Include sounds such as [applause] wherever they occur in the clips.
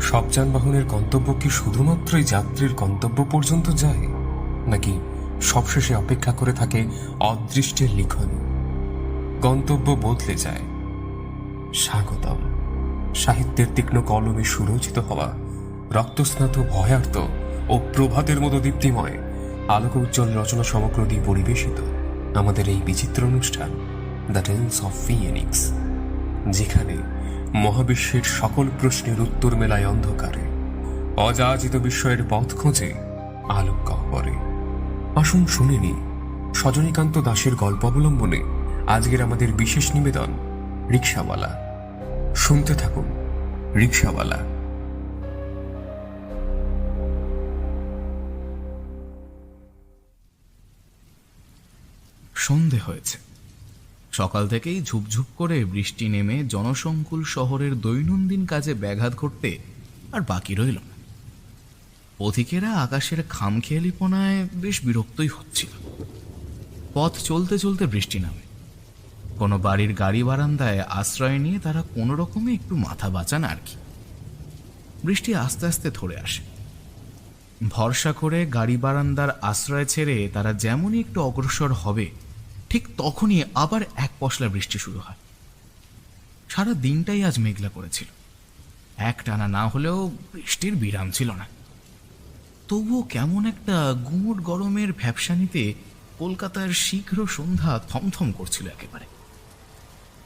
সব যানবাহনের গন্তব্য কি শুধুমাত্রই যাত্রীর গন্তব্য পর্যন্ত যায়? নাকি সবশেষে অপেক্ষা করে থাকে অদৃষ্টের লিখন? গন্তব্য বদলে যায়। স্বাগতম। সাহিত্যের তীক্ষ্ণ কলমে সুরচিত হওয়া, রক্তস্নাত, ভয়ার্ত ও প্রভাতের মতো দীপ্তিময় আলোক উজ্জ্বল রচনা সমগ্র দিয়ে পরিবেশিত আমাদের এই বিচিত্র অনুষ্ঠান, দ্য টেলস অফ ফিয়েনিক্স যেখানে মহাবিশ্বের সকল প্রশ্নের উত্তর মেলায় অন্ধকারে। অযাচিত বিস্ময়ের পথ খোঁজে আলোক গহ্বরে। আসুন শুনে নি, সজনীকান্ত দাসের গল্প অবলম্বনে আজকের আমাদের বিশেষ নিবেদন রিক্সাওয়ালা শুনতে থাকুন রিক্সাওয়ালা সন্ধে হয়েছে। সকাল থেকেই ঝুপঝুপ করে বৃষ্টি নেমে জনসংকুল শহরের দৈনন্দিন কাজে ব্যাঘাত ঘটতে আর বাকি রইল না। পথিকেরা আকাশের খামখেয়ালিপনায় বেশ বিরক্তই হচ্ছিল। পথ চলতে চলতে বৃষ্টি নামে। কোনো বাড়ির গাড়ি বারান্দায় আশ্রয় নিয়ে তারা কোনো রকমে একটু মাথা বাঁচান আর কি। বৃষ্টি আস্তে আস্তে ধরে আসে। ভরসা করে গাড়ি বারান্দার আশ্রয় ছেড়ে তারা যেমনই একটু অগ্রসর হবে ঠিক তখনই আবার এক পশলা বৃষ্টি শুরু হয়। সারা দিনটাই আজ মেঘলা করেছিল। এক টানা না হলেও বৃষ্টির বিরাম ছিল না। তবুও কেমন একটা গুমট গরমের ভ্যাবসানিতে কলকাতার শীঘ্র সন্ধ্যা থমথম করছিল একেবারে।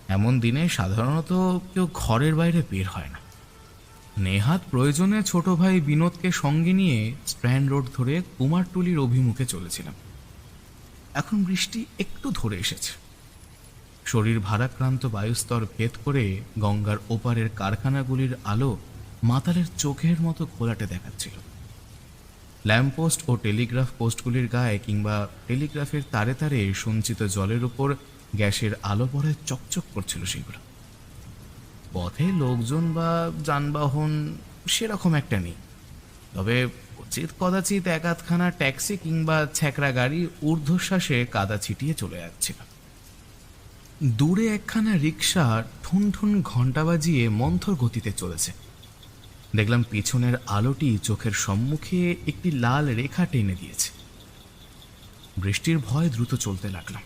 এমন দিনে সাধারণত কেউ ঘরের বাইরে বের হয় না। নেহাত প্রয়োজনে ছোট ভাই বিনোদকে সঙ্গে নিয়ে স্ট্র্যান্ড রোড ধরে কুমারটুলির অভিমুখে চলেছিলাম। এখন বৃষ্টি একটু ধরে এসেছে। শরীর ভারাক্রান্ত বায়ুস্তর ভেদ করে গঙ্গার ওপারের কারখানাগুলির আলো মাতালের চোখের মতো ঘোলাটে দেখাচ্ছিল। ল্যাম্পপোস্ট ও টেলিগ্রাফ পোস্টগুলির গায়ে কিংবা টেলিগ্রাফের তারে তারে সঞ্চিত জলের উপর গ্যাসের আলো পড়ে চকচক করছিল সেগুলো। পথে লোকজন বা যানবাহন সেরকম একটা নেই। তবে উচিত কদাচিৎ এক আধখানা ট্যাক্সি কিংবা ছ্যাকরা গাড়ি ঊর্ধ্বশ্বাসে কাদা ছিটিয়ে চলে যাচ্ছিল। দূরে একখানা রিক্সা ঠুন ঠুন ঘণ্টা বাজিয়ে মন্থর গতিতে চলেছে। দেখলাম পিছনের আলোটি চোখের সম্মুখে একটি লাল রেখা টেনে দিয়েছে। বৃষ্টির ভয় দ্রুত চলতে লাগলাম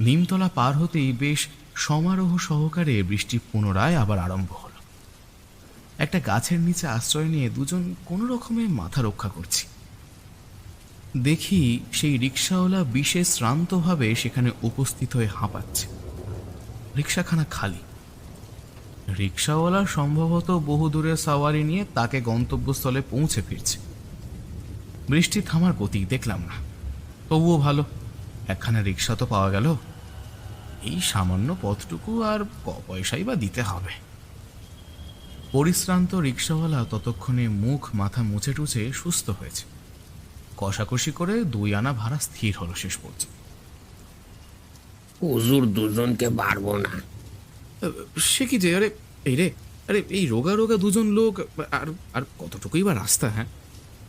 নিমতলা পার হতেই বেশ সমারোহ সহকারে বৃষ্টি পুনরায় আবার আরম্ভ হলো। একটা গাছের নিচে আশ্রয় নিয়ে দুজন কোনো রকমে মাথা রক্ষা করছি। দেখি সেই রিক্সাওয়ালা বিশেষ শ্রান্তভাবে সেখানে উপস্থিত হয়ে হাঁপাচ্ছে। রিক্সাখানা খালি। রিক্সাওয়ালা সম্ভবত বহু দূরে সাওয়ারি নিয়ে তাকে গন্তব্যস্থলে পৌঁছে ফিরছে। বৃষ্টি থামার প্রতীক দেখলাম না। তবুও ভালো, একখানা রিক্সা তো পাওয়া গেল। এই সামান্য পথটুকু আর ক পয়সাই বা দিতে হবে। পরিশ্রান্ত রিক্সাওয়ালা ততক্ষণে মুখ মাথা মুছে টুছে সুস্থ হয়েছে। কষাকষি করে দুই আনা ভাড়া স্থির হলো শেষ পর্যন্ত। হুজুর দুজনকে পারব না। সে কি যে আরে এই রে আরে এই রোগা রোগা দুজন লোক আর আর কতটুকুই বা রাস্তা হ্যাঁ?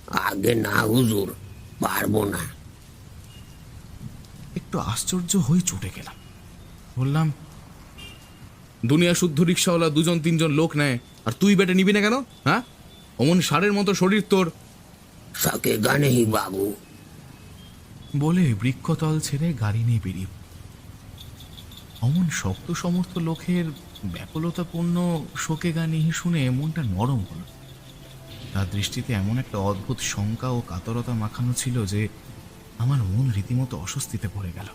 আগে না হুজুর পারব না। একটু আশ্চর্য হয়ে চটে গেলাম। বললাম দুনিয়া শুদ্ধ রিক্সাওয়ালা দুজন তিনজন লোক নেয় আর তুই বেটে নিবি না কেন? হ্যাঁ? অমন সারের মতো শরীর তোর। সাকে গানেহি বাবু। বলে বৃক্ষতল ছেড়ে গাড়ি নিয়ে বেরিয়ে অমন শক্ত সমর্থ লোকের ব্যাকুলতাপূর্ণ শোকে গানি শুনে মনটা নরম হল। তার দৃষ্টিতে এমন একটা অদ্ভুত শঙ্কা ও কাতরতা মাখানো ছিল যে আমার মন রীতিমতো অস্বস্তিতে পড়ে গেল।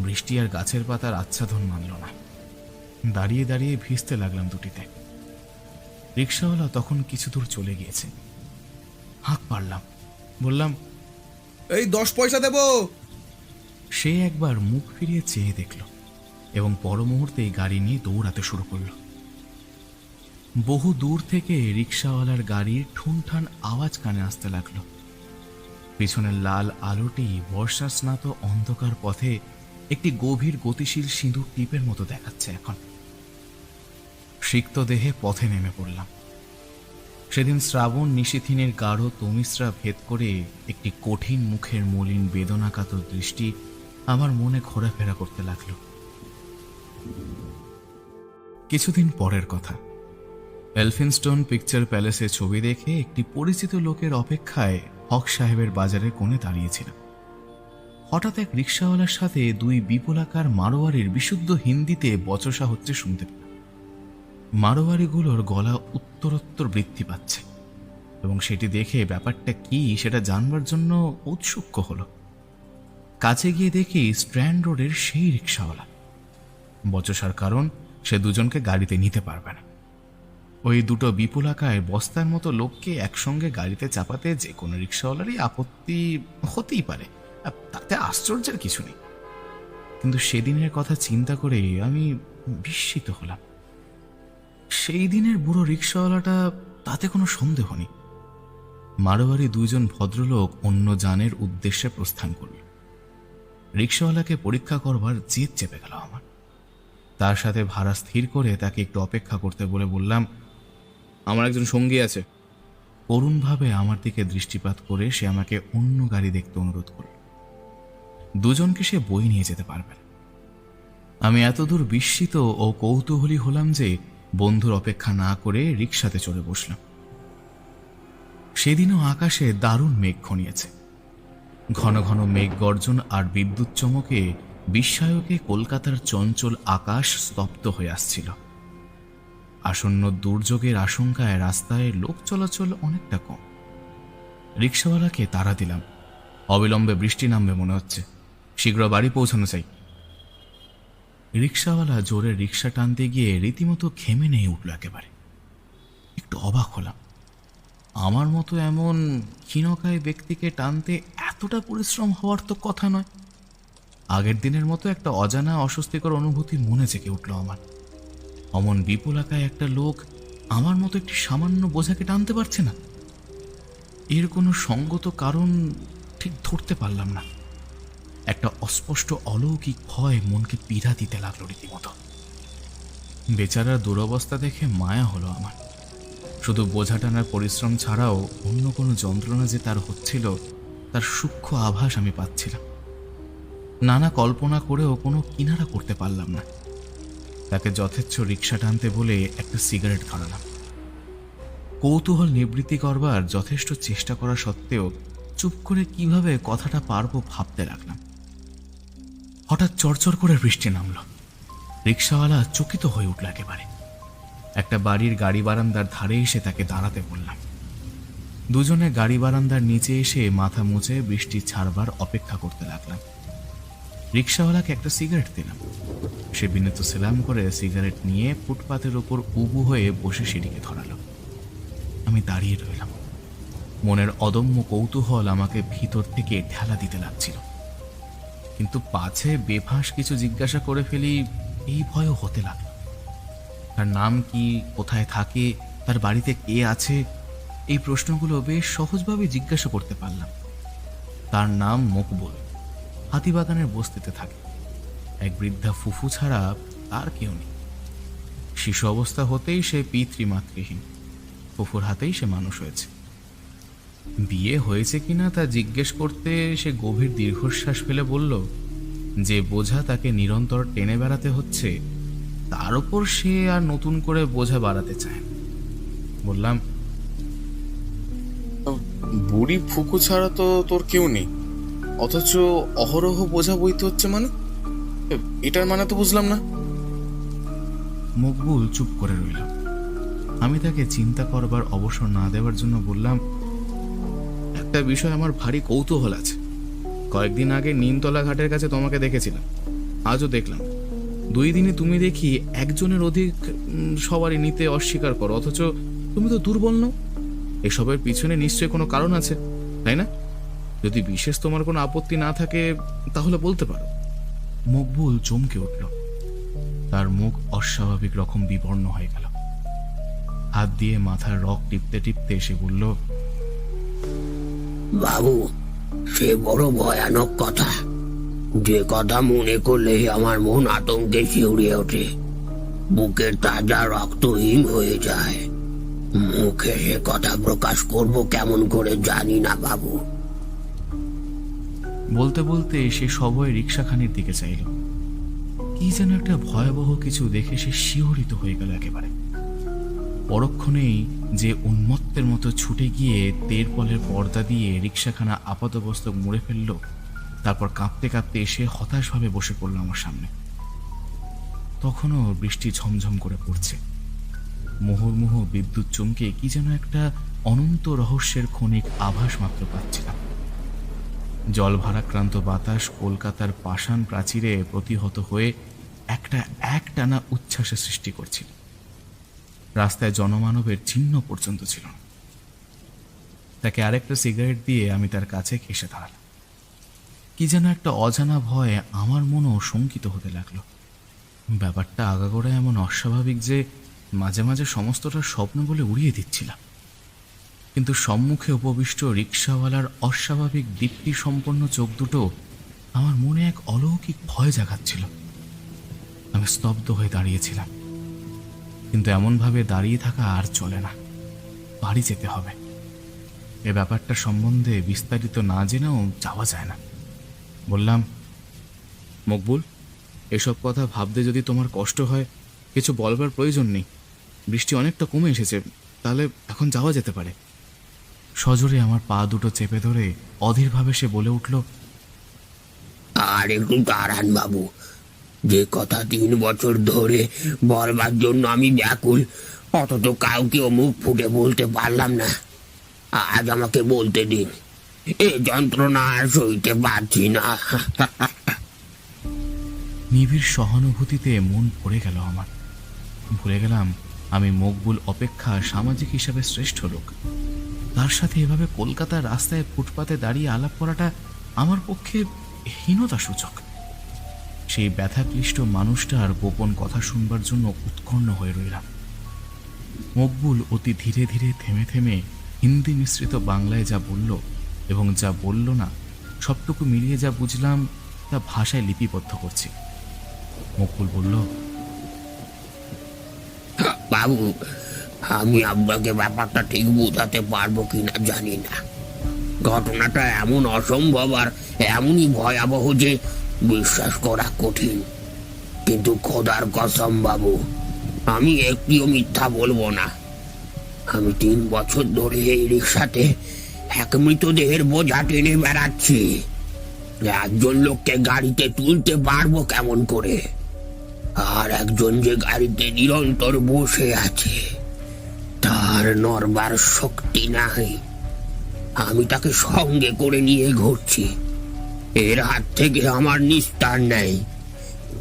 বৃষ্টি আর গাছের পাতার আচ্ছাদন মানল না। দাঁড়িয়ে দাঁড়িয়ে ভিজতে লাগলাম দুটিতে। রিক্সাওয়ালা তখন কিছু দূর চলে গিয়েছে। হাঁক পারলাম বললাম এই দশ পয়সা দেবো। সে একবার মুখ ফিরিয়ে চেয়ে দেখল এবং পর মুহূর্তেই গাড়ি নিয়ে দৌড়াতে শুরু করল। বহু দূর থেকে রিক্সাওয়ালার গাড়ির ঠুনঠান আওয়াজ কানে আসতে লাগল। পিছনের লাল আলোটি বর্ষা স্নাত অন্ধকার পথে একটি গভীর গতিশীল সিঁদুর টিপের মতো দেখাচ্ছে এখন। সিক্ত দেহে পথে নেমে পড়লাম। সেদিন শ্রাবণ নিশিথিনের গাঢ় তমিশ্রা ভেদ করে একটি কঠিন মুখের মলিন বেদনাকাতর দৃষ্টি আমার মনে ঘোরাফেরা করতে লাগল। কিছুদিন পরের কথা। এলফিনস্টোন পিকচার প্যালেসে ছবি দেখে একটি পরিচিত লোকের অপেক্ষায় হক সাহেবের বাজারের কোণে দাঁড়িয়েছিলাম। হঠাৎ এক রিক্সাওয়ালার সাথে দুই বিপুলাকার মারোয়ারির বিশুদ্ধ হিন্দিতে বচসা হচ্ছে শুনতে পেলাম। মারোয়ারিগুলোর গলা উত্তরোত্তর বৃদ্ধি পাচ্ছে। এবং সেটি দেখে ব্যাপারটা কি সেটা জানবার জন্য উৎসুক হলো। কাছে গিয়ে দেখি স্ট্র্যান্ড রোডের সেই রিক্সাওয়ালা। বচসার কারণ সে দুজনকে গাড়িতে নিতে পারবে না। ওই দুটো বিপুলাকায় বস্তার মতো লোককে একসঙ্গে গাড়িতে চাপাতে যে কোনো রিক্সাওয়ালারই আপত্তি হতেই পারে। তাতে আশ্চর্যের কিছু নেই। কিন্তু সেদিনের কথা চিন্তা করে আমি বিস্মিত হলাম। সেই দিনের বুড়ো রিক্সাওয়ালাটা তাতে কোনো সন্দেহ নেই মারোয়ারি দুইজন ভদ্রলোক অন্য যানের উদ্দেশ্যে প্রস্থান করল। রিক্সাওয়ালাকে পরীক্ষা করবার জেদ চেপে গেল আমার। তার সাথে ভাড়া স্থির করে তাকে একটু অপেক্ষা করতে বলে বললাম, আমার একজন সঙ্গী আছে। করুণভাবে আমার দিকে দৃষ্টিপাত করে সে আমাকে অন্য গাড়ি দেখতে অনুরোধ করল। দুজনকে সে বই নিয়ে যেতে পারবে। আমি এতদূর বিস্মিত ও কৌতূহলী হলাম যে বন্ধুর অপেক্ষা না করে রিক্সাতে চড়ে বসলাম। সেদিনও আকাশে দারুণ মেঘ ঘনিয়েছে। ঘন ঘন মেঘ গর্জন আর বিদ্যুৎ চমকে বিস্ময়কে কলকাতার চঞ্চল আকাশ স্তব্ধ হয়ে আসছিল। আসন্ন দুর্যোগের আশঙ্কায় রাস্তায় লোক চলাচল অনেকটা কম। রিক্সাওয়ালাকে তাড়া দিলাম। অবিলম্বে বৃষ্টি নামবে মনে হচ্ছে। শীঘ্র বাড়ি পৌঁছানো চাই। রিক্সাওয়ালা জোরে রিক্সা টানতে গিয়ে রীতিমতো ঘেমে নেই উঠল একেবারে। একটু অবাক হলাম। আমার মতো এমন ক্ষীণকায় ব্যক্তিকে টানতে এতটা পরিশ্রম হওয়ার তো কথা নয়। আগের দিনের মতো একটা অজানা অস্বস্তিকর অনুভূতি মনে জেগে উঠল আমার। অমন বিপুলাকায় একটা লোক আমার মতো একটি সামান্য বোঝাকে টানতে পারছে না। এর কোনো সঙ্গত কারণ ঠিক ধরতে পারলাম না। একটা অস্পষ্ট অলৌকিক ভয় মনকে পীড়া দিতে লাগল রীতিমতো। বেচারার দুরবস্থা দেখে মায়া হলো আমার। শুধু বোঝা টানার পরিশ্রম ছাড়াও অন্য কোনো যন্ত্রণা যে তার হচ্ছিল, তার সূক্ষ্ম আভাস আমি পাচ্ছিলাম। নানা কল্পনা করেও কোনো কিনারা করতে পারলাম না। তাকে যথেচ্ছ রিক্সা টানতে বলে একটা সিগারেট ধরালাম। কৌতূহল নিবৃত্তি করবার যথেষ্ট চেষ্টা করা সত্ত্বেও চুপ করে কীভাবে কথাটা পারব ভাবতে লাগলাম। হঠাৎ চরচর করে বৃষ্টি নামলো। রিক্সাওয়ালা চকিত হয়ে উঠল একেবারে। একটা বাড়ির গাড়ি বারান্দার ধারে এসে তাকে দাঁড়াতে বললাম। দুজনে গাড়ি বারান্দার নিচে এসে মাথা মুছে বৃষ্টি ছাড়বার অপেক্ষা করতে লাগলাম। রিক্সাওয়ালাকে একটা সিগারেট দিলাম। সে বিনীত সেলাম করে সিগারেট নিয়ে ফুটপাতের ওপর উবু হয়ে বসে সিঁড়িকে ধরালো। আমি দাঁড়িয়ে রইলাম। মনের অদম্য কৌতূহল আমাকে ভিতর থেকে ঠেলা দিতে লাগছিল। কিন্তু পাছে বেফাঁস কিছু জিজ্ঞাসা করে ফেলি, এই ভয়ও হতে লাগল। তার নাম কি, কোথায় থাকে, তার বাড়িতে কে আছে, এই প্রশ্নগুলো বেশ সহজভাবে জিজ্ঞাসা করতে পারলাম। তার নাম মকবুল, হাতিবাগানের বস্তিতে থাকে। এক বৃদ্ধা ফুফু ছাড়া আর কেউ নেই। শিশু অবস্থা হতেই সে পিতৃমাতৃহীন। ফুফুর হাতেই সে মানুষ হয়েছে। বিয়ে হয়েছে কিনা তা জিজ্ঞেস করতে সে গভীর দীর্ঘশ্বাস ফেলে বলল যে বোঝা তাকে নিরন্তর টেনে বেড়াতে হচ্ছে তার উপর সে আর নতুন করে বোঝা বাড়াতে চায় বললাম বুড়ি ফুকু ছাড়া তো তোর কেউ নেই অথচ অহরহ বোঝা বইতে হচ্ছে মানে? এটার মানে তো বুঝলাম না। মকবুল চুপ করে রইল। আমি তাকে চিন্তা করবার অবসর না দেওয়ার জন্য বললাম একটা বিষয় আমার ভারী কৌতূহল আছে। কয়েকদিন আগে নিমতলা ঘাটের কাছে তোমাকে দেখেছিলাম। আজও দেখলাম। দুই দিনে তুমি দেখি একজনের অধিক সবারই নিতে অস্বীকার করো, অথচ তুমি তো দুর্বল নও। এসবের পিছনে নিশ্চয়ই কোনো কারণ আছে, তাই না? যদি বিশেষ তোমার কোনো আপত্তি না থাকে, তাহলে বলতে পারো। মকবুল চমকে উঠল। তার মুখ অস্বাভাবিক রকম বিবর্ণ হয়ে গেল। হাত দিয়ে মাথার রক টিপতে টিপতে এসে বলল বাবু, সে বড় ভয়ানক কথা। যে কথা মনে করলে আমার মন আতঙ্কে শিউরে ওঠে। বুকের তাজা রক্তহীন হয়ে যায়। মুখে সে কথা প্রকাশ করব কেমন করে জানি না বাবু। বলতে বলতে সে সবয় রিক্সাখানির দিকে চাইল। কি যেন একটা ভয়াবহ কিছু দেখে সে শিহরিত হয়ে গেল একেবারে। পরক্ষণেই যে উন্মত্তের মতো ছুটে গিয়ে তেরপলের পর্দা দিয়ে রিক্সাখানা আপাতবস্তক মুড়ে ফেলল, তারপর কাঁপতে কাঁপতে এসে হতাশভাবে বসে পড়ল আমার সামনে। তখনও বৃষ্টি ঝমঝম করে পড়ছে। মুহুর্মুহ বিদ্যুৎ চমকে কি যেন একটা অনন্ত রহস্যের ক্ষণিক আভাস মাত্র পাচ্ছিলাম। জল জলভারাক্রান্ত বাতাস কলকাতার পাষাণ প্রাচীরে প্রতিহত হয়ে একটা একটানা উচ্ছ্বাসের সৃষ্টি করছিল। রাস্তায় জনমানবের চিহ্ন পর্যন্ত ছিল না। তাকে আরেকটা সিগারেট দিয়ে আমি তার কাছে ঘেসে দাঁড়ালাম কি যেন একটা অজানা ভয়ে আমার মনও শঙ্কিত হতে লাগল। ব্যাপারটা আগাগোড়া এমন অস্বাভাবিক যে মাঝে মাঝে সমস্তটা স্বপ্ন বলে উড়িয়ে দিচ্ছিলাম। কিন্তু সম্মুখে উপবিষ্ট রিক্সাওয়ালার অস্বাভাবিক দীপ্তি সম্পন্ন চোখ দুটো আমার মনে এক অলৌকিক ভয় জাগাচ্ছিল। আমি স্তব্ধ হয়ে দাঁড়িয়েছিলাম। কিন্তু এমনভাবে দাঁড়িয়ে থাকা আর চলে না। বাড়ি যেতে হবে। এ ব্যাপারটা সম্বন্ধে বিস্তারিত না জেনেও যাওয়া যায় না। বললাম, মকবুল, এসব কথা ভাবতে যদি তোমার কষ্ট হয়, কিছু বলবার প্রয়োজন নেই। বৃষ্টি অনেকটা কমে এসেছে, তাহলে এখন যাওয়া যেতে পারে। সজোরে আমার পা দুটো চেপে ধরে অধীরভাবে সে বলে উঠল, আর একটু দাঁড়ান বাবু যে কথা তিন বছর ধরে বলবার জন্য আমি ব্যাকুল। অথচ কাউকেও মুখ ফুটে বলতে পারলাম না। আজ আমাকে বলতে দিন, এ যন্ত্রণা আর সইতে পারছি না। নিবিড় সহানুভূতিতে মন ভরে গেল আমার। ভুলে গেলাম, আমি মকবুল অপেক্ষা সামাজিক হিসাবে শ্রেষ্ঠ লোক। তার সাথে এভাবে কলকাতার রাস্তায় ফুটপাতে দাঁড়িয়ে আলাপ করাটা আমার পক্ষে হীনতা সূচক সেই ব্যথাক্লিষ্ট মানুষটার গোপন কথা শুনবার জন্য উৎকণ্ঠ হয়ে রইলাম। মকবুল অতি ধীরে ধীরে থেমে থেমে হিন্দি মিশ্রিত বাংলায় যা বলল এবং যা বলল না, সবটুকু মিলিয়ে যা বুঝলাম তা ভাষায় লিপিবদ্ধ করছি। মকবুল বলল, বাবু, আমি আপনাকে ব্যাপারটা ঠিক বোঝাতে পারব কিনা জানি না। ঘটনাটা এমন অসম্ভব আর এমনই ভয়াবহ যে বিশ্বাস করা কঠিন। কিন্তু খোদার কসম বাবু, আমি একটিও মিথ্যা বলব না। আমি তিন বছর ধরে এই রিক্সাতে এক মৃতদেহের বোঝা টেনে বেড়াচ্ছি। একজন লোককে গাড়িতে তুলতে পারব কেমন করে? আর একজন যে গাড়িতে নিরন্তর বসে আছে, তার নরবার শক্তি নাই। আমি তাকে সঙ্গে করে নিয়ে ঘুরছি। এর হাত থেকে আমার নিস্তার নেই।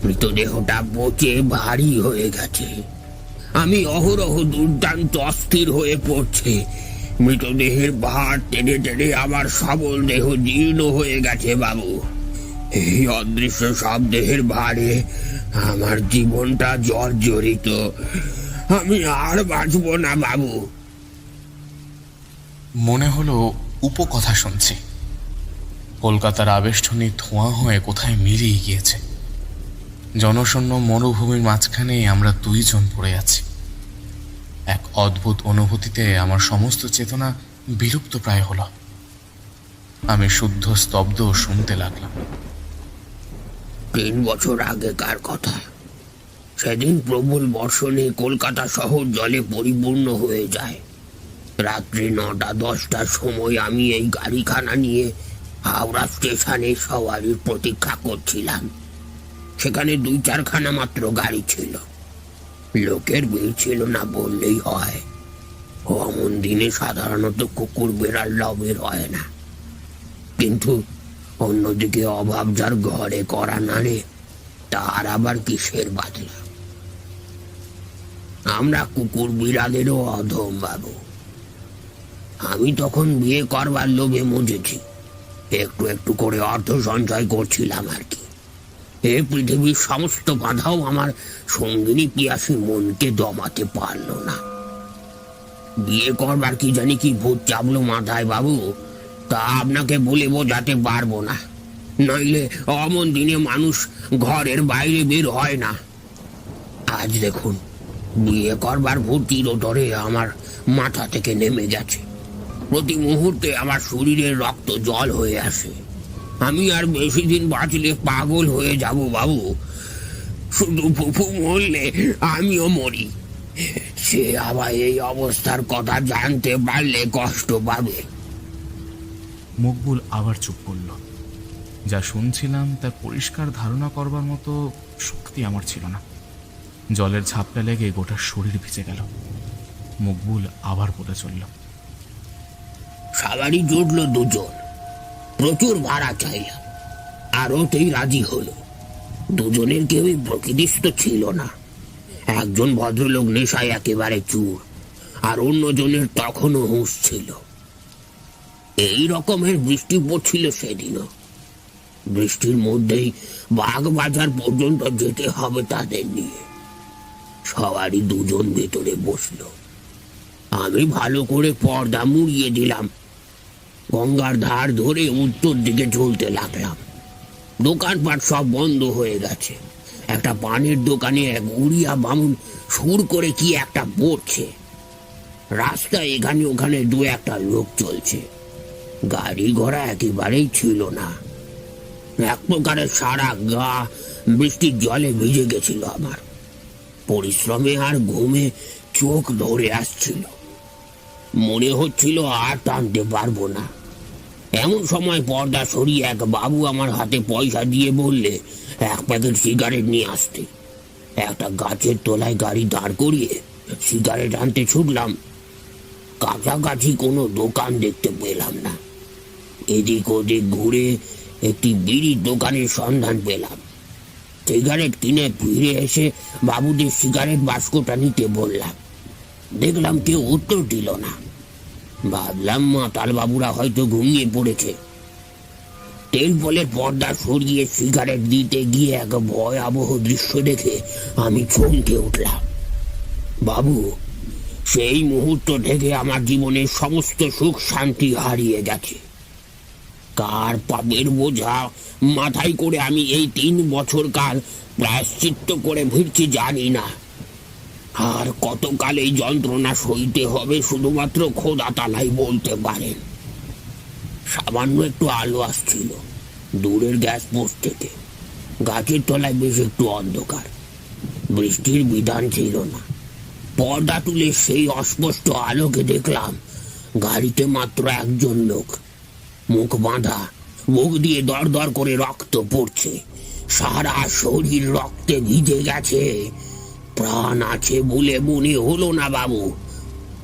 মৃতদেহটা পচে ভারী হয়ে গেছে। আমি অহরহ দুর্দান্ত অস্থির হয়ে পড়ছে। মৃতদেহের ভার টেনে টেনে আমার সবল দেহ জীর্ণ হয়ে গেছে, বাবু। এই অদৃশ্য সব দেহের ভারে আমার জীবনটা জর্জরিত। আমি আর বাঁচবো না, বাবু। মনে হলো উপকথা শুনছি। কলকাতার আবেষ্টনী ধোঁয়া হয়ে কোথায় মিলিয়ে গিয়েছে? জনশূন্য মরুভূমির মাঝখানে আমরা দুইজন পড়ে আছি। এক অদ্ভুত অনুভূতিতে আমার সমস্ত চেতনা বিলুপ্ত প্রায় হলো। আমি শুদ্ধ স্তব্ধ শুনতে লাগলাম। তিন বছর আগেকার কথা। সেদিন প্রবল বর্ষণে কলকাতা শহর জলে পরিপূর্ণ হয়ে যায়। রাত্রি নটা দশটার সময় আমি এই গাড়িখানা নিয়ে হাওড়া স্টেশনে সওয়ারির প্রতীক্ষা করছিলাম। সেখানে দুই চারখানা মাত্র গাড়ি ছিল। লোকের ভিড় ছিল না বললেই হয়। অমন দিনে সাধারণত কুকুর বেড়াল লবের হয় না। কিন্তু অন্যদিকে অভাব যার ঘরে করা নাড়ে তার আবার কিসের বাদলা? আমরা কুকুর বিড়ালেরও অধম বাবু। আমি তখন বিয়ে করবার লোভে মজেছি। একটু একটু করে অর্থ সঞ্চয় করছিলাম আর কি। এ পৃথিবীর সমস্ত বাধাও আমার সঙ্গিনী পিয়াসী মনকে দমাতে পারল না। বিয়ে করবার কি জানি কি ভূত চাপলো মাথায় বাবু, তা আপনাকে বলে বোঝাতে পারব না। নইলে অমন দিনে মানুষ ঘরের বাইরে বের হয় না। আজ দেখুন, বিয়ে করবার ভূত চিরতরে আমার মাথা থেকে নেমে গেছে। প্রতি মুহূর্তে আমার শরীরের রক্ত জল হয়ে আসে। আমি আর বেশি দিন বাঁচলে পাগল হয়ে যাব বাবু। শুধু ফুফু মরলে আমিও মরি। সে আবার এই অবস্থার কথা জানতে পারলে কষ্ট পাবে। মকবুল আবার চুপ করল। যা শুনছিলাম, তার পরিষ্কার ধারণা করবার মতো শক্তি আমার ছিল না। জলের ঝাপটা লেগে গোটা শরীর ভিজে গেল। মকবুল আবার বলে চলল সবারই জুটলো দুজন। প্রচুর ভাড়া চাইলাম। আর ওতেই রাজি হলো। দুজনের কেউই প্রকৃতিস্থ ছিল না। একজন ভদ্রলোক নেশায় একেবারে চুর, আর অন্যজনের তখনও হুঁশ ছিল। এই রকমের বৃষ্টি পড়ছিল সেদিনও। বৃষ্টির মধ্যেই বাঘ বাজার পর্যন্ত যেতে হবে তাদের নিয়ে। সবারই দুজন ভেতরে বসল। আমি ভালো করে পর্দা মুড়িয়ে দিলাম। গঙ্গার ধার ধরে উত্তর দিকে চলতে লাগলাম। দোকানপাট সব বন্ধ হয়ে গেছে। একটা পানের দোকানে এক উড়িয়া বামুন সুর করে কি একটা পড়ছে রাস্তায় এখানে ওখানে দু একটা লোক চলছে। গাড়ি ঘোড়া একেবারেই ছিল না। এক প্রকারের সারা গা বৃষ্টির জলে ভিজে গেছিল আমার। পরিশ্রমে আর ঘুমে চোখ ধরে আসছিল। মনে হচ্ছিল আর টানতে পারব না। এমন সময় পর্দা সরিয়ে এক বাবু আমার হাতে পয়সা দিয়ে বললে, এক প্যাকেট সিগারেট নিয়ে আসতে। একটা গাছের তলায় গাড়ি দাঁড় করিয়ে সিগারেট আনতে ছুটলাম। কাছাকাছি কোনো দোকান দেখতে পেলাম না। এদিক ওদিক ঘুরে একটি বিড়ির দোকানের সন্ধান পেলাম। সিগারেট কিনে ফিরে এসে বাবুদের সিগারেট বাস্কটা নিতে বললাম। দেখলাম কেউ উত্তর দিল না। ভাবলাম মাতাল বাবুরা হয়তো ঘুমিয়ে পড়েছে। টেলপলের পর্দা সরিয়ে সিগারেট দিতে গিয়ে এক ভয়াবহ দৃশ্য দেখে আমি চমকে উঠলাম। বাবু, সেই মুহূর্ত থেকে আমার জীবনের সমস্ত সুখ শান্তি হারিয়ে গেছে। কার পাপের বোঝা মাথায় করে আমি এই তিন বছর কাল প্রায়শ্চিত্ত করে ফিরছি জানি না। আর কতকাল এই যন্ত্রণা সইতে হবে শুধুমাত্র খোদা তালাই বলতে পারেন সামান্য একটু আলো আসছিল দূরের গ্যাস পোস্ট থেকে। গাছের তলায় বেশ একটু অন্ধকার। বৃষ্টির বিধান ছিল না। পর্দা তুলে সেই অস্পষ্ট আলোকে দেখলাম গাড়িতে মাত্র একজন লোক। মুখ বাঁধা, মুখ দিয়ে দর দর করে রক্ত পড়ছে। সারা শরীর রক্তে ভিজে গেছে। প্রাণ আছে বলে মনে হলো না বাবু।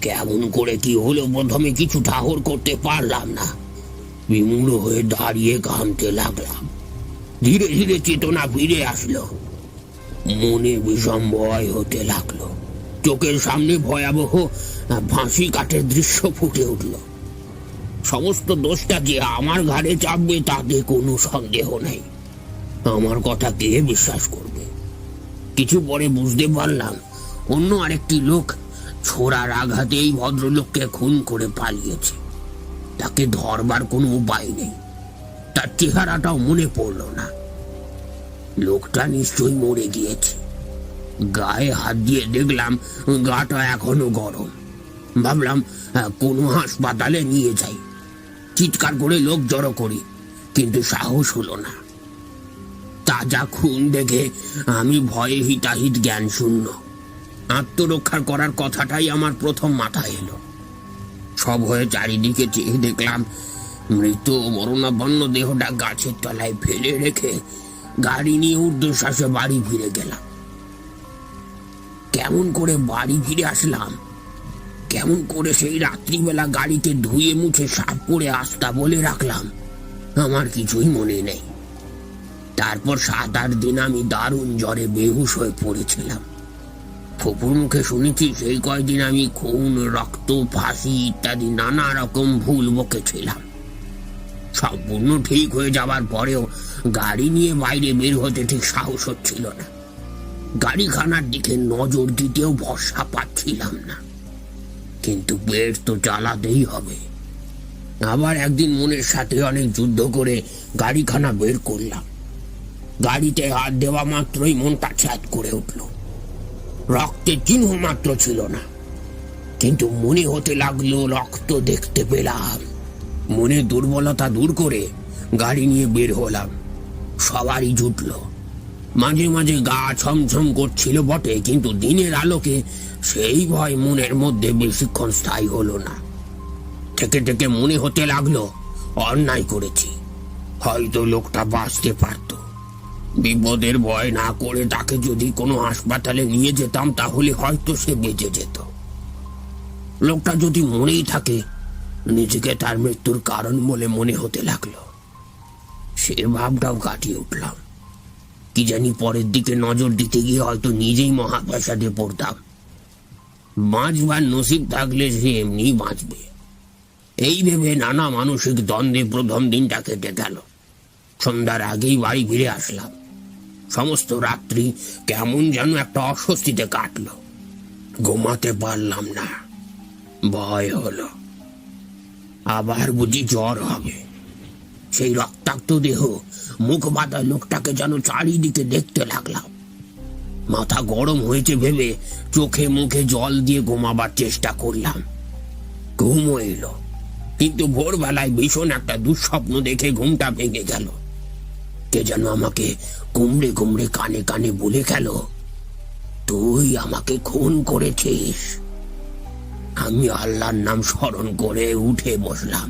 কেমন করে কি হলো প্রথমে কিছু ঠাহর করতে পারলাম না। বিমূঢ় হয়ে দাঁড়িয়ে ঘামতে লাগলাম। ধীরে ধীরে চেতনা ফিরে আসলো। মনে বিষম ভয় হতে লাগল। চোখের সামনে ভয়াবহ ফাঁসি কাঠের দৃশ্য ফুটে উঠল। সমস্ত দোষটা যে আমার ঘাড়ে চাপবে তাতে কোনো সন্দেহ নেই। আমার কথা কে বিশ্বাস করবে? কিছু পরে বুঝতে পারলাম। অন্য আরেকটি লোক ছোড়ার আঘাতে এই ভদ্রলোককে খুন করে পালিয়েছে। তাকে ধরবার কোনো উপায় নেই। তার চেহারাটাও মনে পড়ল না। লোকটা নিশ্চয়ই মরে গিয়েছে। গায়ে হাত দিয়ে দেখলাম গাটা এখনও গরম। ভাবলাম আহ, কোনো হাসপাতালে নিয়ে যাই। চিৎকার করে লোক জড়ো করি। কিন্তু সাহস হলো না। তাজা খুন দেখে আমি ভয়ে হিতাহিত জ্ঞান শূন্য। আত্মরক্ষা করার কথাটাই আমার প্রথম মাথায় এলো। সব হয়ে চারিদিকে চেয়ে দেখলাম মৃত মরণাপন্ন দেহটা গাছের তলায় ফেলে রেখে গাড়ি নিয়ে ঊর্ধ্বশ্বাসে বাড়ি ফিরে গেলাম। কেমন করে বাড়ি ফিরে আসলাম? কেমন করে সেই রাত্রিবেলা গাড়িতে ধুয়ে মুছে সাফ করে আস্তা বলে রাখলাম? আমার কিছুই মনে নেই। তারপর সাত আট দিন আমি দারুণ জ্বরে বেহুশ হয়ে পড়েছিলাম। ফুপুর মুখে শুনেছি, সেই কয়দিন আমি খুন, রক্ত, ফাঁসি ইত্যাদি নানা রকম ভুল বকেছিলাম। সম্পূর্ণ ঠিক হয়ে যাবার পরেও গাড়ি নিয়ে বাইরে বের হতে ঠিক সাহস হচ্ছিল না। গাড়িখানার দিকে নজর দিতেও ভরসা পাচ্ছিলাম না। কিন্তু পেট তো চালাতেই হবে। আবার একদিন মনের সাথে অনেক যুদ্ধ করে গাড়িখানা বের করলাম। গাড়িতে হাত দেওয়া মাত্রই মনটা ছ্যাদ করে উঠল। রক্তের চিহ্ন মাত্র ছিল না। কিন্তু মনে হতে লাগল, রক্ত দেখতে পেলাম। মনে দুর্বলতা দূর করে গাড়ি নিয়ে বের হলাম। সবারই জুটল। মাঝে মাঝে গা ছমছম করছিল বটে, কিন্তু দিনের আলোকে সেই ভয় মনের মধ্যে বেশিক্ষণ স্থায়ী হলো না। থেকে থেকে মনে হতে লাগল, অন্যায় করেছি। হয়তো লোকটা বাঁচতে পারতো। বিপদের ভয় না করে তাকে যদি কোনো হাসপাতালে নিয়ে যেতাম, তাহলে হয়তো সে বেঁচে যেত। লোকটা যদি মরেই থাকে, নিজেকে তার মৃত্যুর কারণ বলে মনে হতে লাগল। সে ভাবটাও কাটিয়ে উঠলাম। কি জানি পরের দিকে নজর দিতে গিয়ে হয়তো নিজেই মহাপ্রসাদে পড়তাম। বাঁচবার নসিব থাকলে সে এমনি বাঁচবে। এই ভেবে নানা মানসিক দ্বন্দ্বে প্রথম দিনটা কেটে গেল। সন্ধ্যার আগেই বাড়ি ফিরে আসলাম। সমস্ত রাত্রি কেমন যেন একটা অস্বস্তিতে কাটলো। ঘুমাতে পারলাম না। ভয় হলো। আবার বুঝি জ্বর হবে। সেই রক্তাক্ত দেহ মুখ বাঁধা লোকটাকে যেন চারিদিকে দেখতে লাগলাম। মাথা গরম হয়েছে ভেবে চোখে মুখে জল দিয়ে ঘুমাবার চেষ্টা করলাম। ঘুমও এলো। কিন্তু ভোরবেলায় ভীষণ একটা দুঃস্বপ্ন দেখে ঘুমটা ভেঙে গেল। কে যেন আমাকে কুমড়ে কুমড়ে কানে কানে বলে গেল, তুই আমাকে খুন করেছিস? আমি আল্লাহর নাম স্মরণ করে উঠে বসলাম।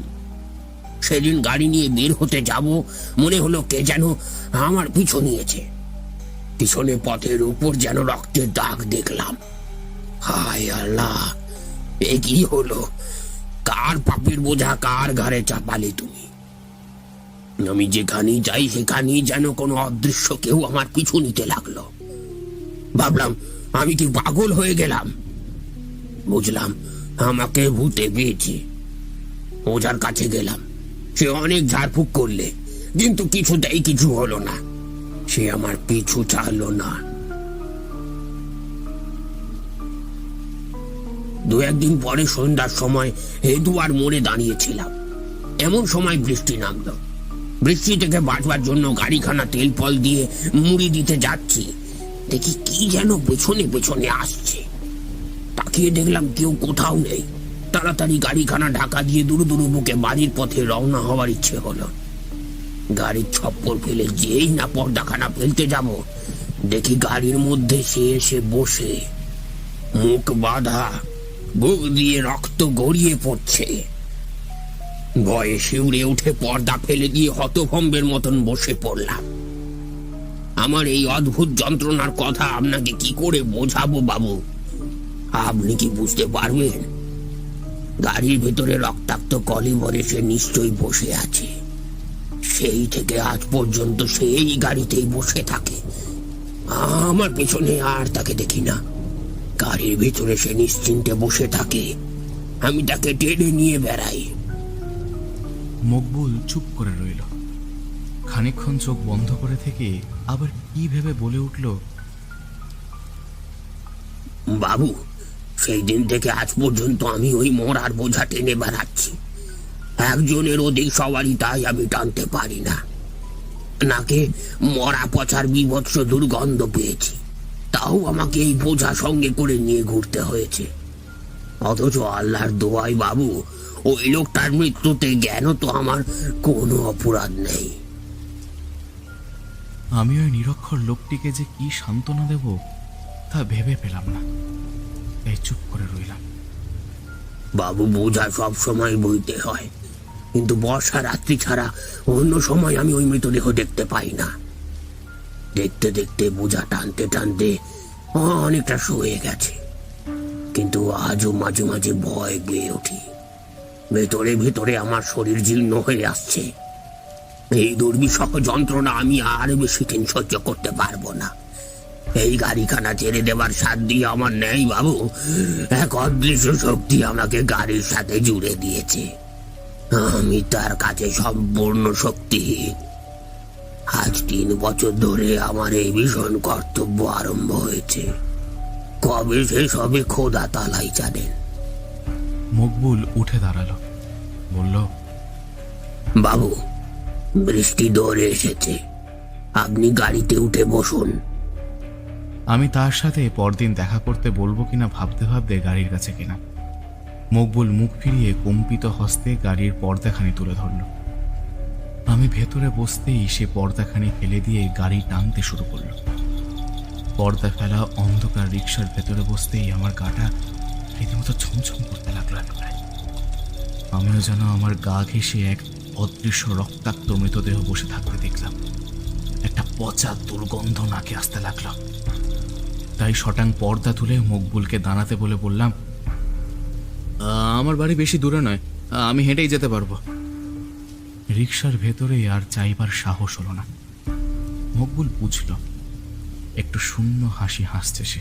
সেদিন গাড়ি নিয়ে বের হতে যাব মনে হলো কে যেন আমার পিছু নিয়েছে। পিছনে পথের উপর যেন রক্তের দাগ দেখলাম। হায় আল্লাহ, এ কি হলো? কার পাপের বোঝা কার ঘাড়ে চাপালে তুমি? আমি যেখানেই যাই, সেখানেই যেন কোনো অদৃশ্য কেউ আমার পিছু নিতে লাগল। ভাবলাম, আমি কি পাগল হয়ে গেলাম? বুঝলাম, আমাকে ভূতে পেয়েছে। ওজার কাছে গেলাম। সে অনেক ঝাড়ফুঁক করলে, কিন্তু কিছুতেই কিছু হলো না। সে আমার পিছু ছাড়লো না। দু একদিন পরে সন্ধ্যার সময় হেদুয়ার মোড়ে দাঁড়িয়েছিলাম। এমন সময় বৃষ্টি নামলো। বৃষ্টি থেকে বাঁচবার জন্য গাড়িখানা তেল ফল দিয়ে মুড়ি দিতে যাচ্ছি। দেখি কি যেন পেছনে পেছনে আসছে। তাকিয়ে দেখলাম কেউ কোথাও নেই। তাড়াতাড়ি গাড়িখানা ঢাকা দিয়ে দূর দূর বুকে বাড়ির পথে রওনা হওয়ার ইচ্ছে হলো। গাড়ির ছপ্পর ফেলে যেই না পর্দাখানা ফেলতে যাব, দেখি গাড়ির মধ্যে সে এসে বসে। মুখ বাঁধা, বুক দিয়ে রক্ত গড়িয়ে পড়ছে। ভয়ে শিউরে উঠে পর্দা ফেলে দিয়ে হতভম্বের মতন বসে পড়লাম। আমার এই অদ্ভুত যন্ত্রণার কথা আপনাকে কি করে বোঝাবো, বাবু? আপনি কি বুঝতে পারবেন? গাড়ির ভেতরে রক্তাক্ত কলিবরে সে নিশ্চয়ই বসে আছে। সেই থেকে আজ পর্যন্ত সেই গাড়িতেই বসে থাকে। আমার পেছনে আর তাকে দেখি না। গাড়ির ভেতরে সে নিশ্চিন্তে বসে থাকে। আমি তাকে টেনে নিয়ে বেড়াই। মকবুল চুপ করে রইল। খানিকক্ষণ চোখ বন্ধ করে থেকে আবার কি ভেবে বলে উঠল, বাবু, সেই দিন থেকে আজ পর্যন্ত আমি ওই মরার বোঝা টেনে বেড়াচ্ছি। একজনের অধিক সবারই তাই আমি টানতে পারি না। নাকে মরা পচার বিভৎস দুর্গন্ধ পেয়েছি, তাও আমাকে এই বোঝা সঙ্গে করে নিয়ে ঘুরতে হয়েছে। অথচ আল্লাহর দোয়াই বাবু ওই লোকটার মৃত্যুতে জ্ঞান তো আমার কোনো অপরাধ নেই। আমি ওই নিরক্ষর লোকটিকে যে কি সান্ত্বনা দেব তা ভেবে পেলাম না। এই চুপ করে রইলাম। বাবু বোঝা সব সময় বইতে হয় কিন্তু বর্ষা রাত্রি ছাড়া অন্য সময় আমি ওই মৃতদেহ দেখতে পাই না। দেখতে দেখতে বোঝা টানতে টানতে অনেকটা শুয়ে গেছে কিন্তু আজও মাঝে মাঝে ভয় পেয়ে উঠি। ভেতরে ভেতরে আমার শরীর জীর্ণ হয়ে আসছে। এই দুর্বিষহ যন্ত্রণা আমি আর বেশি দিন সহ্য করতে পারব না। এই গাড়িখানা ছেড়ে দেবার সাথ দিয়ে আমার নেই, বাবু। এক অদৃশ্য শক্তি আমাকে গাড়ির সাথে জুড়ে দিয়েছে। আমি তার কাছে সম্পূর্ণ শক্তিহীন আজ তিন বছর ধরে আমার এই ভীষণ কর্তব্য আরম্ভ হয়েছে। কবে শেষ হবে খোদা তালাই জানেন। মকবুল উঠে দাঁড়াল। বলল বাবু বৃষ্টি দৌড়ে এসেছে। আপনি গাড়িতে উঠে বসুন। আমি তার সাথে পরদিন দেখা করতে বলব কিনা ভাবতে ভাবতে গাড়ির কাছে কিনা মকবুল মুখ ফিরিয়ে কম্পিত হস্তে গাড়ির পর্দাখানি তুলে ধরল। আমি ভেতরে বসতেই সে পর্দাখানি ফেলে দিয়ে গাড়ি টানতে শুরু করল। পর্দা ফেলা অন্ধকার রিক্সার ভেতরে বসতেই আমার গাটা রীতিমতো ছমছম করতে লাগল একেবারে। আমিও যেন আমার গা ঘেঁষে এক অদৃশ্য রক্তাক্ত মৃতদেহ বসে থাকতে দেখলাম। একটা পচা দুর্গন্ধ নাকে আসতে লাগল। তাই শটাং পর্দা তুলে মকবুলকে দাঁড়াতে বলে বললাম "আহ, আমার বাড়ি বেশি দূরে নয় আমি হেঁটেই যেতে পারব। রিক্সার ভেতরে আর চাইবার সাহস হলো না। মকবুল বুঝল একটু শূন্য হাসি হাসছে সে।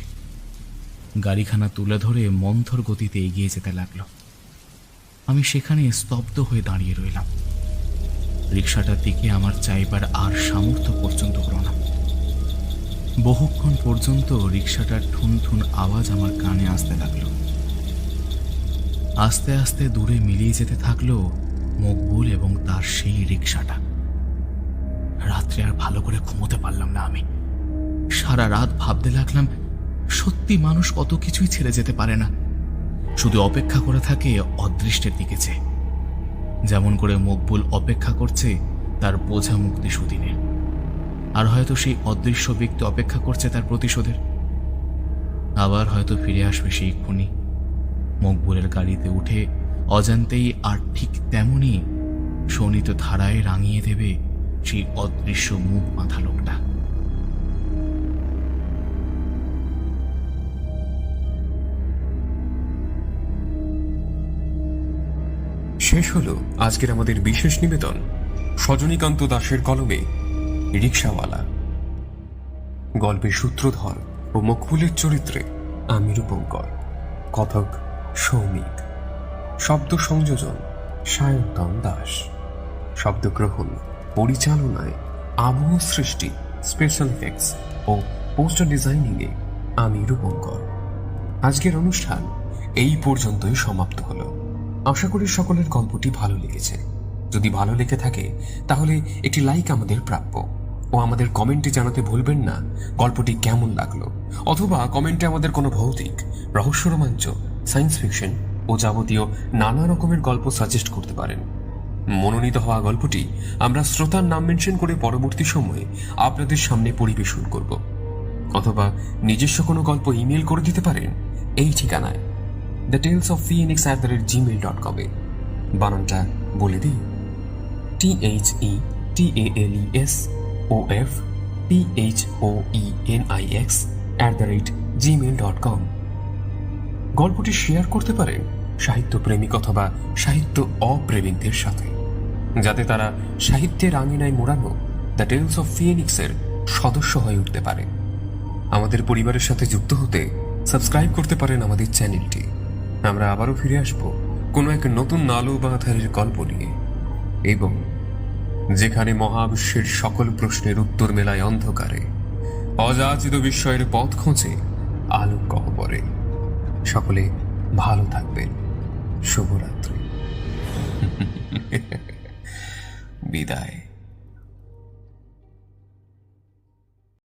গাড়িখানা তুলে ধরে মন্থর গতিতে এগিয়ে যেতে লাগল। আমি সেখানে স্তব্ধ হয়ে দাঁড়িয়ে রইলাম। রিক্সাটার দিকে আমার চাইবার আর সামর্থ্য পর্যন্ত হলো না। বহুক্ষণ পর্যন্ত রিক্সাটার ঠুন ঠুন আওয়াজ আমার কানে আসতে লাগল। আস্তে আস্তে দূরে মিলিয়ে যেতে থাকল মকবুল এবং তার সেই রিক্সাটা রাত্রে আর ভালো করে ঘুমোতে পারলাম না আমি। সারা রাত ভাবতে লাগলাম সত্যি মানুষ কত কিছুই ছেড়ে যেতে পারে না। শুধু অপেক্ষা করে থাকে অদৃষ্টের দিকে চেয়ে যেমন করে মকবুল অপেক্ষা করছে তার বোঝা মুক্তি সুদিনের আর হয়তো সেই অদৃশ্য ব্যক্তি অপেক্ষা করছে তার প্রতিশোধের। আবার হয়তো ফিরে আসবে সেই খুনি। মকবুলের গাড়িতে উঠে অজান্তেই আর ঠিক তেমনই শোনিত ধারায় রাঙিয়ে দেবে সেই অদৃশ্য মুখ মাথা লোকটা। শেষ হলো আজকের আমাদের বিশেষ নিবেদন। সজনীকান্ত দাসের কলমে রিক্সাওয়ালা। গল্পের সূত্রধর ও মকবুলের চরিত্রে আমি রূপঙ্কর কথক সৌমিক। শব্দ সংযোজন সায়ন্তন দাস। শব্দগ্রহণ পরিচালনায় আবহ সৃষ্টি স্পেশাল এফেক্টস ও পোস্টার ডিজাইনিংয়ে আমি রূপঙ্কর আজকের অনুষ্ঠান এই পর্যন্তই সমাপ্ত হলো। আশা করি সকলের গল্পটি ভালো লেগেছে। যদি ভালো লেগে থাকে, তাহলে একটি লাইক আমাদের প্রাপ্য। ও আমাদের কমেন্টে জানাতে ভুলবেন না, গল্পটি কেমন লাগল? অথবা কমেন্টে আমাদের কোনো ভৌতিক রহস্য রোমাঞ্চ সায়েন্স ফিকশন ও যাবতীয় নানা রকমের গল্প সাজেস্ট করতে পারেন। মনোনীত হওয়া গল্পটি আমরা শ্রোতার নাম মেনশন করে পরবর্তী সময়ে আপনাদের সামনে পরিবেশন করব। অথবা নিজস্ব কোনো গল্প ইমেল করে দিতে পারেন, এই ঠিকানায়। The Tales of Phoenix at the rate Gmail dot কমে বানানটা বলে দিই। T H E T A L E S O F P H O E N I X at the rate Gmail dot com গল্পটি share করতে পারেন সাহিত্য প্রেমিক অথবা সাহিত্য অপ্রেমিকদের সাথে। যাতে তারা সাহিত্যের আঙিনায় মোড়ানো দ্য টেলস অফ ফিনিক্সের সদস্য হয়ে উঠতে পারে। আমাদের পরিবারের সাথে যুক্ত হতে সাবস্ক্রাইব করতে পারেন আমাদের চ্যানেলটি। আমরা আবারও ফিরে আসব কোনো এক নতুন নালু বা গল্প নিয়ে। এবং যেখানে মহাবিশ্বের সকল প্রশ্নের উত্তর মেলায় অন্ধকারে, অযাচিত বিস্ময়ের পথ খোঁজে আলোক গহ্বরে। সকলে ভালো থাকবেন। শুভরাত্রি। [laughs] বিদায়।